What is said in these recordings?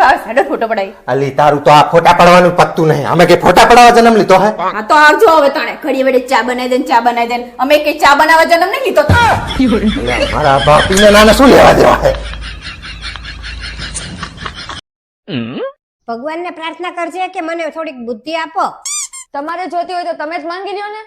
ભાવ સાડો ફોટો પડાય. અલી તારું તો આ ફોટા પડવાનું પત્તું નહીં. અમે કે ફોટા પડાવવા જન્મ લીધો હે? હા. તો આવજો હવે તણે. ઘડી વડે ચા બનાવી દેન ને ચા બનાવી દેન. અમે કે ચા બનાવવા જન્મ નહીં લીધો. મારા બાપીને નાના શું લેવા દેવા હે? ભગવાનને પ્રાર્થના કરજે કે મને થોડીક બુદ્ધિ આપો. તમારે જોતી હોય તો તમે જ માંગી લ્યો ને.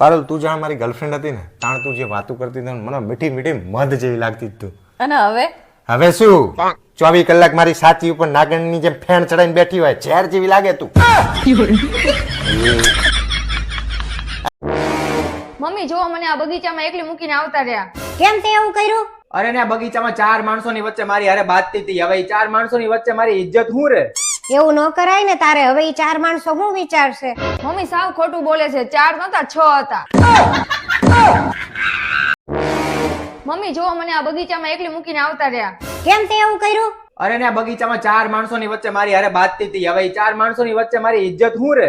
પારુલ તું જ્યાં મારી ગર્લફ્રેન્ડ હતી ને તાણ તું જે વાતો કરતી હતી મને મીઠી મીઠી મધ જેવી લાગતી તું. અને હવે? હવે શું? ચોવીસ કલાક મારી સાચી ઉપર નાગણની જેમ ફેણ ચડાઈને બેઠી હોય ઝેર જેવી લાગે તું. મમ્મી જો મને આ બગીચામાં એકલી મૂકીને આવતા રહ્યા. કેમ તે એવું કર્યું? અરે ને આ બગીચામાં ચાર માણસોની વચ્ચે મારી હારે બાતતી હતી. હવે ચાર માણસોની વચ્ચે મારી ઇજ્જત હું રે? એવું ન કરાય ને તારે હવે ઈ ચાર માણસો શું વિચારશે? મમ્મી સાવ ખોટું બોલે છે. ચાર નતા છ હતા. મમ્મી જો મને આ બગીચામાં એકલી મૂકીને આવતા રહ્યા. કેમ તે એવું કર્યું? અરે ને આ બગીચામાં ચાર માણસોની વચ્ચે મારી હારે બાતતી હતી હવે ઈ ચાર માણસોની વચ્ચે મારી ઇજ્જત હું રે?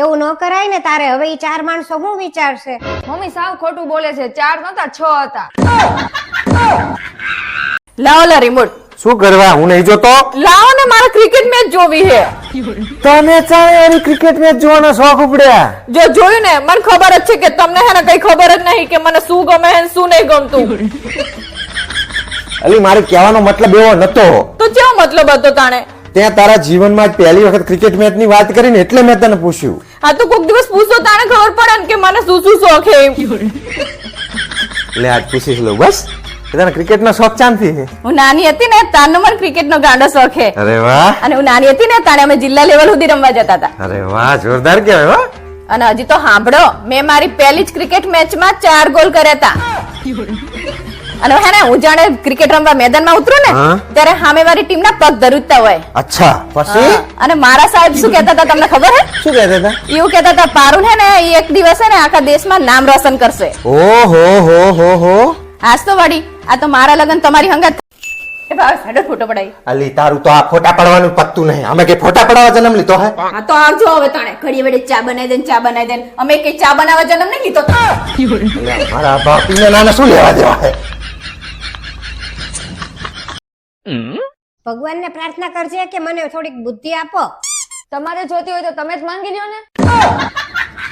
એવું ન કરાય ને તારે હવે ઈ ચાર માણસો શું વિચારશે? મમ્મી સાવ ખોટું બોલે છે. ચાર નતા છ હતા. લાવો લા રિમોટ. શું કરવા? હું નહીં જોતો? લાવો ને મારા ક્રિકેટ જોવી છે તને ચાલે એની ક્રિકેટ મેચ જોવાનો શોખ ઉપડ્યા? જો જોયું ને મને ખબર જ છે કે તમને હે ને કઈ ખબર જ નહીં કે મને શું ગમે છે શું નહીં ગમતું. અલી મારે કહેવાનો મતલબ એવો નતો. તો કેવો મતલબ હતો તાણે? ત્યાં તારા જીવનમાં જ પહેલી વખત ક્રિકેટ મેચની વાત કરીને એટલે મેં તને પૂછ્યું. હા તો કોઈક દિવસ પૂછો તાણે ખબર પડે ને કે મને શું શું શોખ એમ. એટલે આજ પૂછીશ લો બસ. તને ક્રિકેટ નો શોખ ચાંદથી છે. હું નાની હતી ને તારનો મને ક્રિકેટ નો ગાંડો શોખ છે. અરે વાહ. અને હું નાની હતી ને તાણે અમે જિલ્લા લેવલ સુધી રમવા જતા હતા. અરે વાહ જોરદાર કહેવાય હો. અને હજી તો સાંભળો મેં મારી પહેલી જ ક્રિકેટ મેચમાં ચાર ગોલ કર્યા હતા. અને હે ને હું જાણે ક્રિકેટ રમવા મેદાનમાં ઉતરું ને ત્યારે સામે મારી ટીમના પગ ધરુજતા હોય. અચ્છા પછી? અને મારા સાહેબ શું કહેતા હતા તમને ખબર હે? શું કહેતા હતા? એવું કહેતા હતા પારુલ હે ને એ એક દિવસ હે ને આખા દેશમાં નામ રોશન કરશે. ઓહો હો હો હો. આજ તો વળી આ તો મારા લગન તમારી હંગાત એ ભાવ હેડો ફોટો પડાઈ. અલી તારું તો આ ફોટા પડવાનું પત્તું નહીં. અમે કે ફોટા પડાવવા જન્મ લીધો હે? હા તો આવજો હવે તણે. ઘડી વડે ચા બનાવી દેન ને ચા બનાવી દેન. અમે કે ચા બનાવવા જન્મ નહીં લીધો. મારા બાપીને નાના શું લેવા દેવા હે? ભગવાનને પ્રાર્થના કરજે કે મને થોડીક બુદ્ધિ આપો. તમારે જોતી હોય તો તમે જ માંગી લ્યો ને.